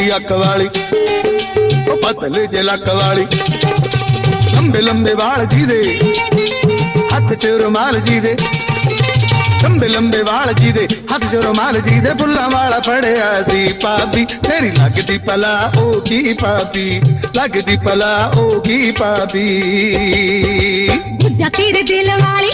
ਮੋਟੀ ਅੱਖ ਵਾਲੀ, ਉਹ ਪਤਲੇ ਜੇ ਲੱਕ ਵਾਲੀ। ਲੰਬੇ ਲੰਬੇ ਵਾਲ ਜਿਹਦੇ ਹੱਥ 'ਚ ਰੁਮਾਲ ਜਿਹਦੇ ਲੰਬੇ ਲੰਬੇ ਵਾਲ ਜਿਹਦੇ ਹੱਥ 'ਚ ਰੁਮਾਲ ਜਿਹਦੇ ਫੁੱਲਾਂ ਵਾਲਾ ਫੜਿਆ ਸੀ ਪਾਪੀ ਤੇਰੀ ਲੱਗਦੀ ਪਲਾ ਉਹ ਕੀ ਪਾਪੀ ਲੱਗਦੀ ਪਲਾ ਉਹ ਕੀ ਪਾਪੀ ਦੂਜਾ ਤੇਰੇ ਦਿਲ ਵਾਲੀ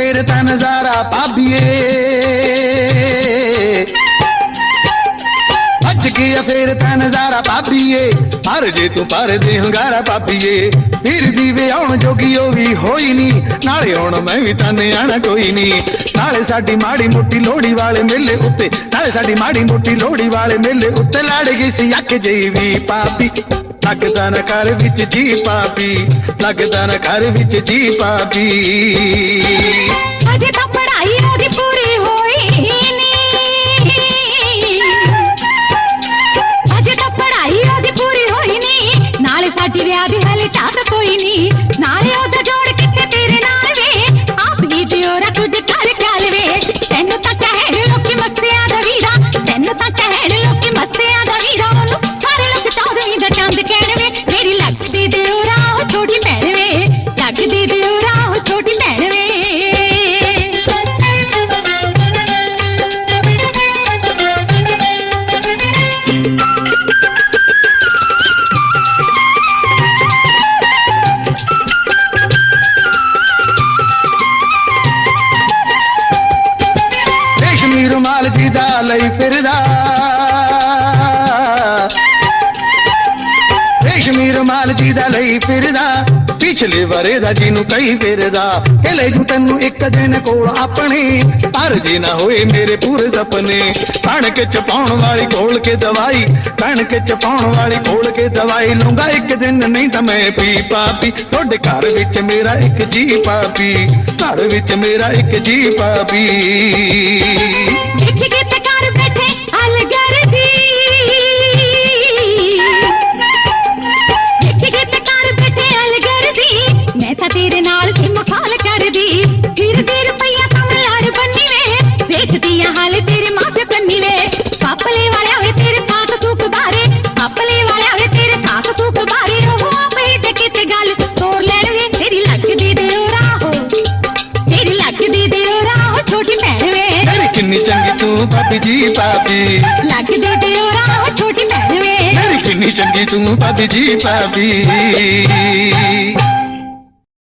ਫੇਰ ਤਾਂ ਨਜ਼ਾਰਾ ਪਾਬੀਏ ਅੱਜ ਗਿਆ ਫੇਰ ਤਾਂ ਨਜ਼ਾਰਾ ਪਾਬੀਏ ਪਰ ਜੇ ਤੂੰ ਪਰ ਹੰਗਾਰਾ ਪਾਬੀਏ ਫਿਰ ਦੀ ਵੇ ਆਉਣ ਜੋਗੀ ਉਹ ਵੀ ਹੋਈ ਨਹੀਂ। ਨਾਲੇ ਹੁਣ ਮੈਂ ਵੀ ਤਾਂ ਨਿਆਣਾ ਕੋਈ ਨਹੀਂ। ਨਾਲੇ ਸਾਡੀ ਮਾੜੀ ਮੋਟੀ ਲੋੜੀ ਵਾਲੇ ਮੇਲੇ ਉੱਤੇ ਨਾਲੇ ਸਾਡੀ ਮਾੜੀ ਮੋਟੀ ਲੋੜੀ ਵਾਲੇ ਮੇਲੇ ਉੱਤੇ ਲੜ ਗਈ ਸੀ ਅੱਖ ਜਈ ਵੀ ਪਾਪੀ ਲੱਗਦਾ ਨਾ ਘਰ ਵਿੱਚ ਜੀ ਪਾਪੀ ਲੱਗਦਾ ਨਾ ਘਰ ਵਿੱਚ ਜੀ ਪਾਪੀ ਅਜੇ ਤਾਂ ਲਈ ਫਿਰਦਾ। ਰੇਸ਼ਮੀ ਰੁਮਾਲ ਜੀ ਦਾ ਲਈ ਫਿਰਦਾ। ਪਿਛਲੇ ਵਰੇ ਦਾ ਜਿਹਨੂੰ ਕਈ ਫਿਰਦਾ। ਇਹ ਲੈ ਜੂ ਤੈਨੂੰ ਇੱਕ ਦਿਨ ਕੋਲ ਆਪਣੇ। ਪਰ ਜੇ ਨਾ ਹੋਏ ਮੇਰੇ ਪੂਰੇ ਸੁਪਨੇ, ਕਣਕ ਚ ਪਾਉਣ ਵਾਲੀ ਕੋਲ ਕੇ ਦਵਾਈ, ਕਣਕ ਚ ਪਾਉਣ ਵਾਲੀ ਕੋਲ ਕੇ ਦਵਾਈ। ਲੂੰਗਾ ਇੱਕ ਦਿਨ ਨਹੀਂ ਤਾਂ ਮੈਂ ਪੀ ਪਾਪੀ। ਤੁਹਾਡੇ ਘਰ ਵਿੱਚ ਮੇਰਾ ਇੱਕ ਜੀ ਪਾਪੀ। ਘਰ ਵਿੱਚ ਮੇਰਾ ਇੱਕ ਜੀ ਪਾਪੀ। ਪਾਪੀ ਜੀ ਪਾਪੀ ਲੱਗਦੇ ਦਿਓਰਾ ਉਹ ਛੋਟੀ ਭੈਣ ਵੇ। ਮੇਰੀ ਕਿੰਨੀ ਚੰਗੀ ਤੂੰ ਪਾਪੀ ਜੀ ਪਾਪੀ